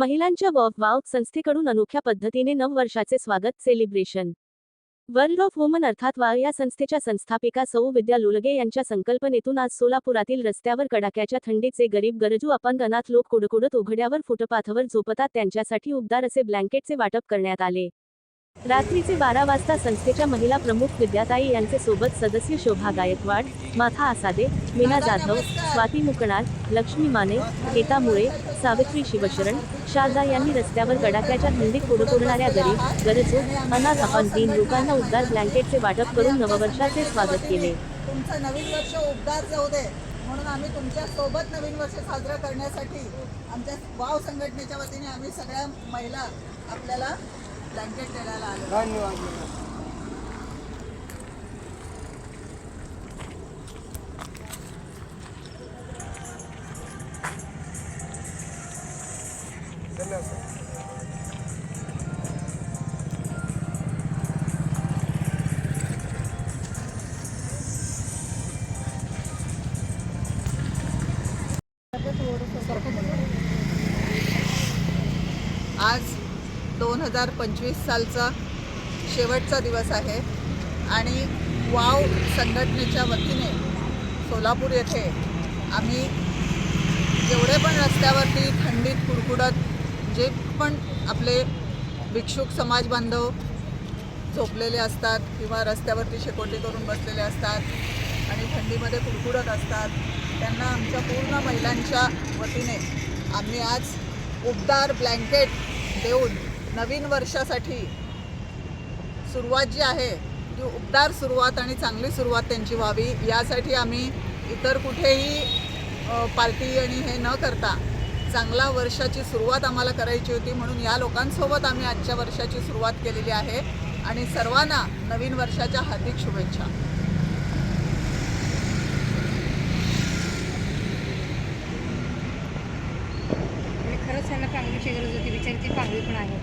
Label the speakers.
Speaker 1: महिलांच्या वॉफ वाव संस्थेकडून अनोख्या पद्धतीने नववर्षाचे स्वागत सेलिब्रेशन वर्ल्ड ऑफ वुमन अर्थात वाव या संस्थेच्या संस्थापिका सौ विद्या लोलगे यांच्या संकल्पनेतून आज सोलापुरातील रस्त्यावर कडाक्याच्या थंडीचे गरीब गरजू अपंग अनाथ लोक कुडकुडत उघड्यावर फुटपाथवर झोपतात त्यांच्यासाठी उबदार असे ब्लँकेटचे वाटप करण्यात आले. रात्रीचे बारा वाजता संस्थेच्या महिला प्रमुख विद्याताई यांचे सोबत सदस्य शोभा गायकवाड माथा आसादे मीना जाधव स्वाती मुकणार लक्ष्मी माने हेता मुळे सावित्री शिवशरण शारदा यांनी रस्त्यावर गडाक्याच्या थंडीत कुडकुडणाऱ्या गरीब गरजू अनाथ अपंग दीन लोकांना उद्धार ब्लँकेटचे वाटप करून नववर्षाचे स्वागत केले.
Speaker 2: तुमचं नवीन वर्ष उबदार जाऊ दे. म्हणून आम्ही तुमच्यासोबत नवीन वर्ष साजरं करण्यासाठी आमच्या वाव संघटनेच्या वतीने आम्ही सगळ्या महिला आपल्याला ब्लँकेट द्यायला आलो आज दोन हजार पंचवीस सालचा शेवटचा दिवस आहे. आणि वाव संघटनेच्या वतीने सोलापूर येथे आम्ही जेवढे पण रस्त्यावरती थंडीत कुडकुडत जे पण आपले भिक्षुक समाज बांधव झोपलेले असतात किंवा रस्त्यावरती शेकोटी करून बसलेले असतात आणि थंडीमध्ये कुडकुडत असतात त्यांना आमच्या पूर्ण महिलांच्या वतीने आम्ही आज उबदार ब्लँकेट देऊन नवीन वर्षासाठी सुरुवात जी आहे ती उबदार सुरुवात आणि चांगली सुरुवात त्यांची व्हावी. यासाठी आम्ही इतर कुठेही पार्टी आणि हे न करता चांगला वर्षाची सुरुवात आम्हाला करायची होती. म्हणून या लोकांसोबत आम्ही आजच्या वर्षाची सुरुवात केलेली आहे. आणि सर्वांना नवीन वर्षाच्या हार्दिक शुभेच्छा.
Speaker 3: खरंच त्यांना चांगलीची गरज होती. विचारची चांगली पण आहे.